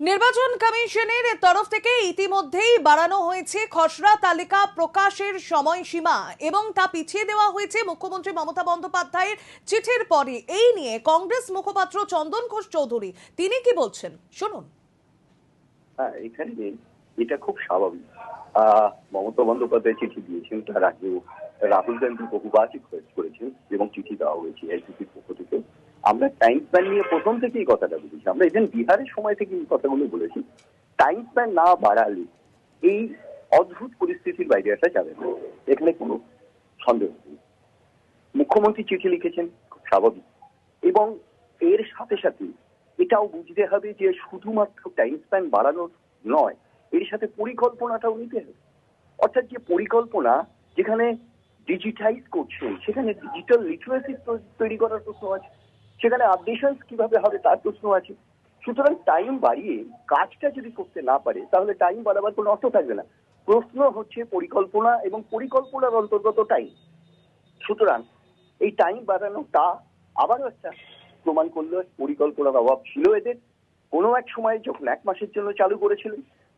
নির্বাচন কমিশনের তরফ থেকে ইতিমধ্যেই বাড়ানো হয়েছে খসড়া তালিকা প্রকাশের সময়সীমা এবং তা পিছিয়ে দেওয়া হয়েছে মুখ্যমন্ত্রী মমতা বন্দ্যোপাধ্যায়ের চিঠির পরে। এই নিয়ে কংগ্রেস মুখপাত্র চন্দন ঘোষ চৌধুরী, তিনি কি বলছেন? শুনুন। হ্যাঁ এখানে এটা খুব স্বাভাবিক। মমতা বন্দ্যোপাধ্যায় চিঠি দিয়েছেন, তার আগেও রাহুল গান্ধী বহুবার করেছেন এবং চিঠি দেওয়া হয়েছে আইসিসির পক্ষ থেকে। আমরা টাইম স্প্যান নিয়ে প্রথম থেকেই কথাটা বলেছি। আমরা ইভেন বিহারের সময় থেকে এই কথাগুলো বলেছি। টাইম স্প্যান না বাড়ালে এই অদ্ভুত পরিস্থিতির বাইরে আসা যাবে না। এখানে কোনো সন্দেহ নেই। মুখ্যমন্ত্রী চিঠি লিখেছেন, খুব স্বাভাবিক। এবং এর সাথে সাথে এটাও বুঝতে হবে যে শুধুমাত্র টাইম স্প্যান বাড়ানোর নয়, এর সাথে পরিকল্পনাটাও নিতে হবে। অর্থাৎ যে পরিকল্পনা যেখানে ডিজিটাইজ করছেন, সেখানে ডিজিটাল লিটারেসি তৈরি করার প্রশ্ন আছে। সেখানে আপডেশনস কীভাবে হবে তার প্রশ্ন আছে। সুতরাং টাইম বাড়িয়ে কাজটা যদি করতে না পারে, তাহলে টাইম বাড়াবার কোনো অর্থ থাকবে না। প্রশ্ন হচ্ছে পরিকল্পনা এবং পরিকল্পনার অন্তর্গত টাইম সুতরাং এই টাইম বাড়ানোটা আবারও একটা প্রমাণ করল, পরিকল্পনার অভাব ছিল এদের। কোনো এক সময় যখন এক মাসের জন্য চালু করেছিলেন